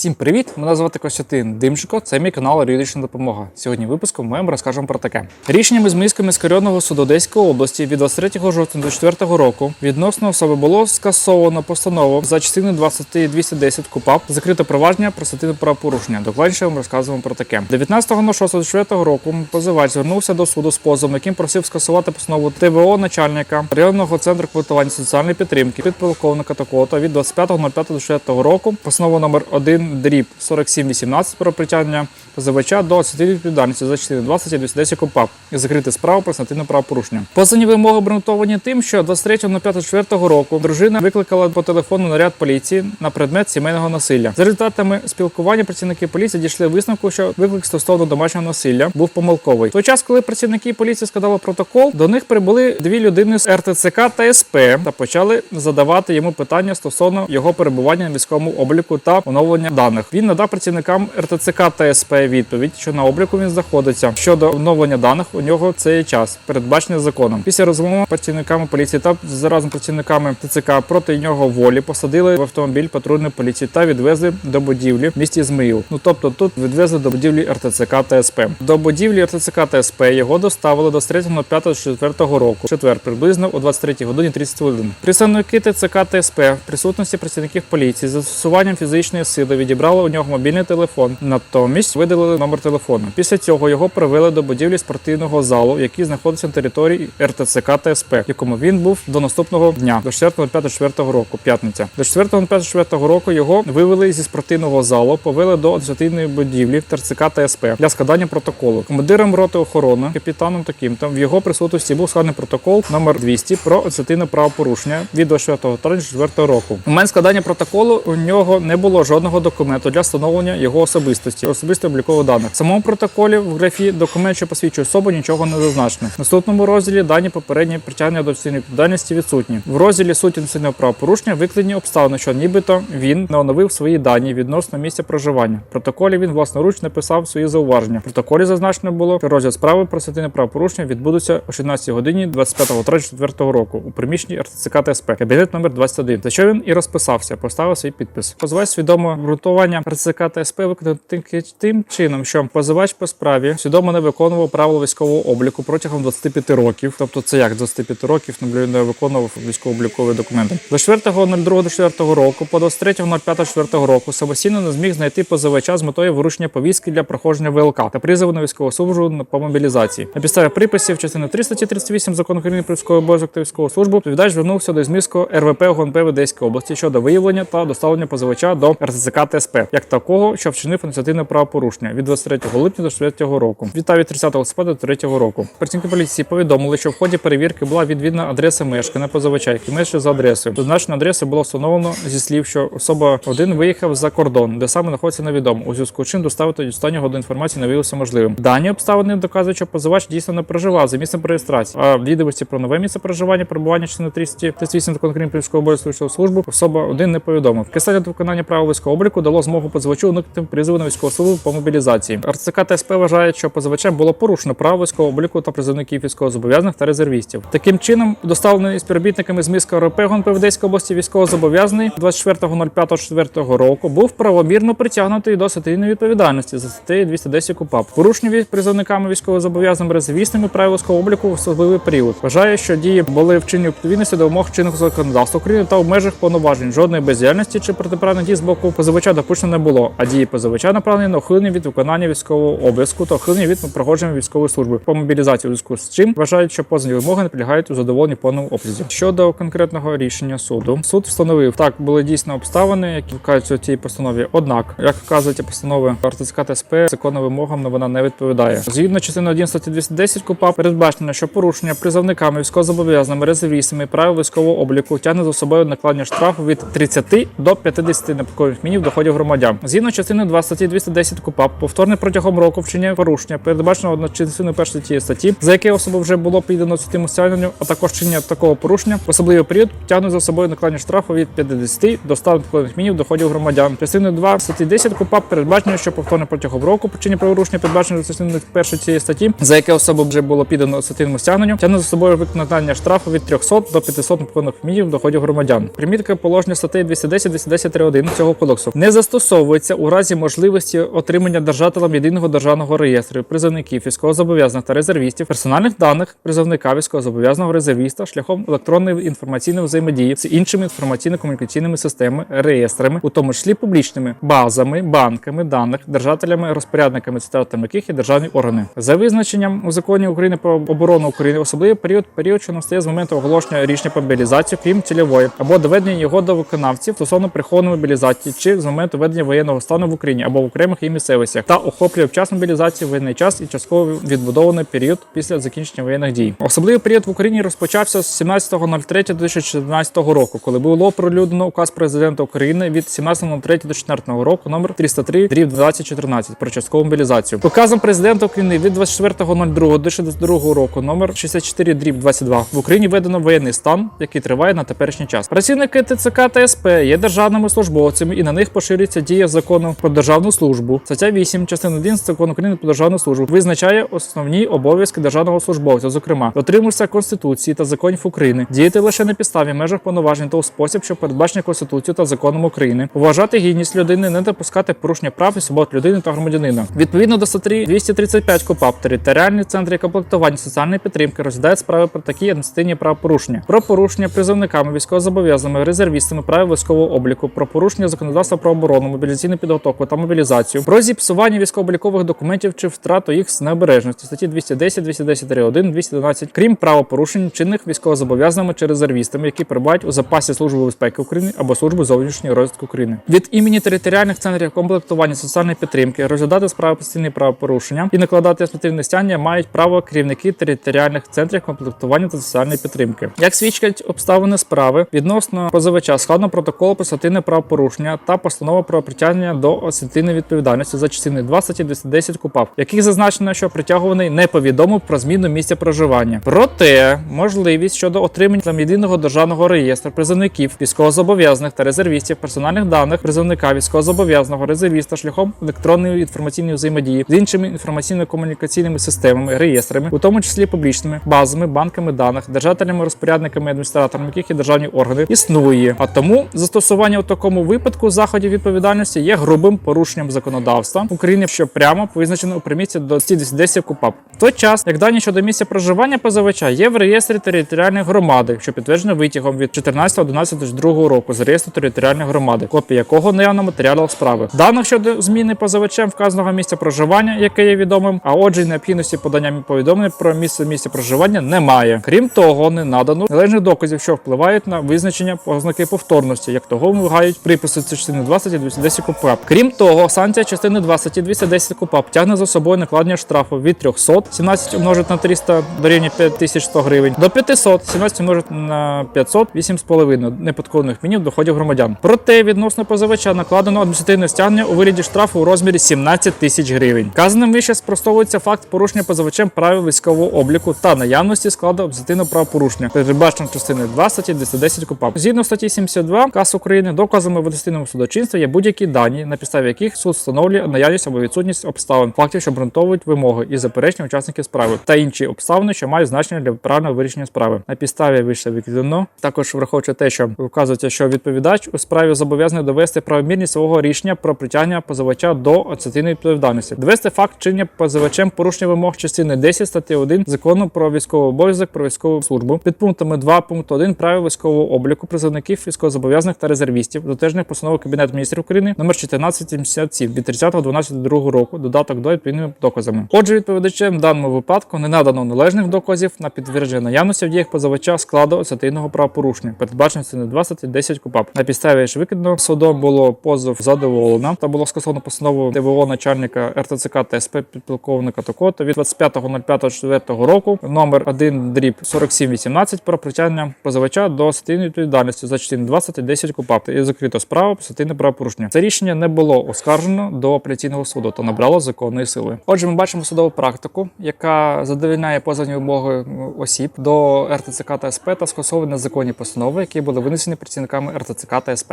Всім привіт! Мене звати Костянтин Димченко. Це мій канал Юридична допомога. Сьогодні випуском ми вам розкажемо про таке. Рішеннями з Міського міськрайонного суду Одеської області від 23 жовтня 2024 року відносно особи було скасовано постанову за частиною 210 КУПАП закрите провадження про статину правопорушення. Докладніше вам розказуємо про таке. 19.06.24 року позивач звернувся до суду з позовом, яким просив скасувати постанову ТВО начальника районного центру квартування соціальної підтримки підполковника Такота від 25.05.24 року. Постанова номер 1 дріб 4718 про притягнення позивача до адміністративної відповідальності за частиною 20 і 210 КУПАП і закрити справу про адміністративне правопорушення. Позані вимоги обґрунтовані тим, що 23.05.24 року дружина викликала по телефону наряд поліції на предмет сімейного насилля. За результатами спілкування працівники поліції дійшли висновку, що виклик стосовно домашнього насилля був помилковий. Той час, коли працівники поліції складали протокол, до них прибули дві людини з РТЦК та СП та почали задавати йому питання стосовно його перебування на військовому обліку та оновлення даних. Він надав працівникам РТЦК та СП відповідь, що на обліку він знаходиться. Щодо оновлення даних, у нього цей час передбачений законом. Після розмови працівниками поліції та заразом працівниками ТЦК проти нього волі посадили в автомобіль патрульної поліції та відвезли до будівлі в місті Змиїв. Ну тобто тут відвезли до будівлі РТЦК та СП. До будівлі РТЦК та СП його доставили до 3.05.4 року. Четвер приблизно о 23 годині 30 хвилин. Представники ТЦК та СП в присутності працівників поліції з застосуванням фізичної сили відібрали у нього мобільний телефон. Натомість видалили номер телефону. Після цього його привели до будівлі спортивного залу, який знаходиться на території РТЦК та СП, в якому він був до наступного дня, до 4.05.4 року, п'ятниця. До 4.05.4 року його вивели зі спортивного залу, повели до адміністративної будівлі ТРЦК та СП для складання протоколу. Командиром роти охорони, капітаном таким там в його присутності був складений протокол номер 200 про адміністративне правопорушення від 24 травня 2004 року. У момент складання протоколу у нього не було жодного документу для встановлення його особистості, особистої облікових даних. В самому протоколі в графі документ, що посвідчує особу, нічого не зазначено. В наступному розділі дані попередні притягнення до офіційної відповідальності відсутні. В розділі суті адміністративного правопорушення викладені обставини, що нібито він не оновив свої дані відносно місця проживання. В протоколі він власноруч написав свої зауваження. В протоколі зазначено було, що розгляд справи про адміністративне правопорушення відбудеться о 16 годині 25 травня 2004 року у приміщенні РТЦК ТСП, кабінет номер 21, за що він і розписався, поставив свій підпис. Позивач свідомо обґрунтування РТЦК ТСП виконав тим, тим чином, що позивач по справі свідомо не виконував правила військового обліку протягом 25 років. Тобто це як 25 років не не виконував військово-облікові документи. До 4.02.4 року по 23.05.4 року самостійно не зміг знайти позивача з метою вирушення повістки для проходження ВЛК та призову на військову службу по мобілізації. На підставі приписів частини 3 статті 38 закону України про військовий обов'язок та військову службу відповідач звернувся до Ізмірського РВП ГУНП в Одеській області щодо виявлення та доставлення позивача до РТЦК ТСП як такого, що вчинив адміністративне правопорушення від 23 липня до 4 року. Відтак від 30 листопада до 3 року. Працівники поліції повідомили, що в ході перевірки була відвідана адреса мешкання позивача, який мешкає за адресою. Зазначена адреса було встановлено зі слів, що особа один виїхав за кордон, де саме знаходиться невідомо. У зв'язку з чим доставити останнього до інформації не виявилося можливим. Дані обставини доказують, що позивач дійсно не проживав за місцем реєстрації, а відомості про нове місце проживання, перебування чи на 38 закону України про військову службу особа один не повідомив. Кисання до виконання правил військового обліку дало змогу позивачу уникнути призову на військову службу по мобілізації. РЦК ТСП вважає, що позивачем було порушено право військового обліку та призовників військовозобов'язаних та резервістів. Таким чином, доставлений співробітниками з міська РП Одеській області військовозобов'язаний 24.05.4 року був правомірно притягнутий до адміністративної відповідальності за статтею 210 КУПАП. Порушення призовниками військовозобов'язаними резервістами правил військового обліку в особливий період. Вважає, що дії були вчинені відповідності до вимог чинного законодавства України та в межах повноважень жодної бездіяльності чи протиправних дій з боку позивача допущено не було, а дії позивача направлені на ухилення від виконання військового обов'язку та ухилення від проходження військової служби по мобілізації у зв'язку з чим вважають, що позовні вимоги не підлягають у задоволенні повному обсязі. Щодо конкретного рішення суду, суд встановив так, були дійсно обставини, які вказуються у цій постанові. Однак, як вказує ці постанови, артистська ТСП законним вимогам вона не відповідає. Згідно частини 1 статті 210 КУПА передбачено, що порушення призовниками військовозобов'язаними резервістами правил військового обліку тягне за собою накладення штрафу від 30 до 50 непокоїв мінів доходів громадян. Згідно частини 2 статті 210 КУПАП, повторне протягом року вчиняє порушення, передбачено одночинною першої цієї статті, за яке особу вже було піддано цитиму стягненню, а також чинення такого порушення в особливий період тягне за собою накладення штрафу від 50 до 100 непокоїв мінів доходів громадян. Частиною 2 статті 10 КУПАП передбачено, що повторне протягом року вчинення правопорушення передбачено частиною першої цієї статті, за яке особу вже було піддано адміністративному стягненню, тягне за собою виконання штрафу від 300 до 500 непокоїв мінів доходів громадян. Примітка положення статей 210 210 цього кодексу не застосовується у разі можливості отримання держателем єдиного державного реєстру призовників військовозобов'язаних та резервістів персональних даних призовника військовозобов'язаного резервіста шляхом електронної інформаційної взаємодії з іншими інформаційно-комунікаційними системами, реєстрами, у тому числі публічними базами, банками даних, держателями, розпорядниками цитатами яких є державні органи. За визначенням у законі України про оборону України особливий період період, що настає з моменту оголошення рішення про мобілізацію, крім цільової, або доведення його до виконавців стосовно прихованої мобілізації, чи з моменту ведення воєнного стану в Україні або в окремих її місцевостях, та охоплює час мобілізації воєнний час і частково відбудований період після закінчення воєнних дій. Особливий період в Україні розпочався з 17.03.2014 року, коли було оприлюднено указ президента України від 17.03.2014 року номер 303 дріб 2014 про часткову мобілізацію. Указом президента України від 24.02.2022 року номер 64 дріб 22 в Україні введено воєнний стан, який триває на теперішній час. Працівники ТЦК та СП є державними службовцями і на них поширюється дія закону про державну службу. Стаття 8 частина 1 закону України про державну службу визначає основні обов'язки державного службовця, зокрема дотримуватися конституції та законів України, діяти лише на підставі межах повноважень та у спосіб, що передбачені Конституцією та законом України, поважати гідність людини, не допускати порушення прав і свобод людини та громадянина. Відповідно до статті 235 КУПАП, територіальні центри комплектування соціальної підтримки розглядають справи про такі адміністративні правопорушення, про порушення призовниками, військовозобов'язаними, резервістами правил військового обліку, про порушення законодавства про оборону, мобілізаційну підготовку та мобілізацію, про зіпсування військово-облікових документів чи втрату їх з необережності статті 210, 210 1, 212, крім правопорушень чинних військовозобов'язаними чи резервістами, які перебувають у запасі Служби безпеки України або Служби зовнішньої розвідки України. Від імені територіальних центрів комплектування соціальної підтримки розглядати справи постійні правопорушення і накладати адміністративне стягнення мають право керівники територіальних центрів комплектування та соціальної підтримки. Як свідчать обставини справи відносно позивача складно протокол про правопорушення та постанова про притягнення до адміністративної відповідальності за частини 2 статті 210 КУПАП, в яких зазначено, що притягуваний не повідомив про зміну місця проживання. Проте можливість щодо отримання там єдиного державного реєстру призовників військовозобов'язаних та резервістів персональних даних призовника військовозобов'язаного резервіста шляхом електронної інформаційної взаємодії з іншими інформаційно-комунікаційними системами, реєстрами, у тому числі публічними базами, банками даних, держателями, розпорядниками, адміністраторами, яких є державні органи, існує. А тому застосування у такому випадку заходів відповідальності є грубим порушенням законодавства України, що прямо визначено у приміці до 210 КУПАП. В той час, як дані щодо місця проживання позивача є в реєстрі територіальної громади, що підтверджено витягом від 14.11.2002 року з реєстру територіальної громади, копія якого наявно матеріалах справи. Даних щодо зміни позивачем вказаного місця проживання, яке є відомим, а отже, необхідності подання повідомлень про місце місця проживання немає. Крім того, не надано належних доказів, що впливають на визначення ознаки повторності, як того вимагають приписи частини 2 статті 210 КУПАП. Крім того, санкція частини 2 статті 210 КУПАП тягне за собою накладення штрафу від 300, 17 умножить на 300 дорівнює 5100 гривень, до 500, 17 умножить на 500, 8,5 неподконних мінів доходів громадян. Проте відносно позивача накладено адміністративне стягнення у вигляді штрафу у розмірі 17 тисяч гривень. Вказаним вище спростовується факт порушення позивачем правил військового обліку та наявності складу адміністративного правопорушення, передбачено частиною 2 статті 210 КУПАП. Згідно статті 72 КАС України, доказами в адміністративному судочинстві є будь-які дані, на підставі яких суд встановлює наявність або відсутність обставин, фактів, що обґрунтовують вимоги і заперечення учасників справи, та інші обставини, що мають значення для правильного вирішення справи. На підставі вище викладено, також враховуючи те, що вказується, що відповідач у справі зобов'язаний довести правомірність свого рішення про притягнення позивача до адміністративної відповідальності, довести факт чинення позивачем порушення вимог частини 10 статті 1 закону про військовий обов'язок про військову службу під пунктами 2 пункту 1 правил військового обліку призовників військовозобов'язаних та резервістів, додержаних постанови Кабінету міністрів України номер 1477 від 30.12.2 року, додаток до відповідними доказами. Отже, відповідачем в даному випадку не надано належних доказів на підтвердження наявності в діях позивача складу адміністративного правопорушення, передбачено це 2 статті 10 КУПАП. На підставі ж викидно судом було позов задоволено та було скасовано постанову ТВО начальника РТЦК та СП підполковника Токота від 25.05.4 року номер 1 дріб 4718 про притягнення позивача до адміністративної відповідальності за частини 2 статті 10 КУПАП і закрито справу про адміністративне правопорушення. Це рішення не було оскаржено до апеляційного суду та набрало законної сили. Отже, ми бачимо судову практику, яка задовільняє позовні вимоги осіб до РТЦК та СП та скасовує незаконні постанови, які були винесені працівниками РТЦК та СП.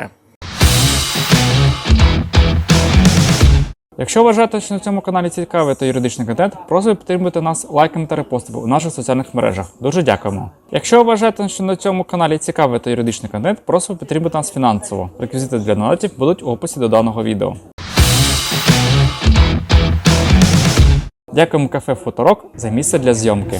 Якщо вважаєте, що на цьому каналі цікавий та юридичний контент, просимо підтримати нас лайками та репостами у наших соціальних мережах. Дуже дякуємо. Якщо вважаєте, що на цьому каналі цікавий та юридичний контент, просимо підтримати нас фінансово. Реквізити для донатів будуть у описі до даного відео. Дякуємо кафе Фоторок за місце для зйомки.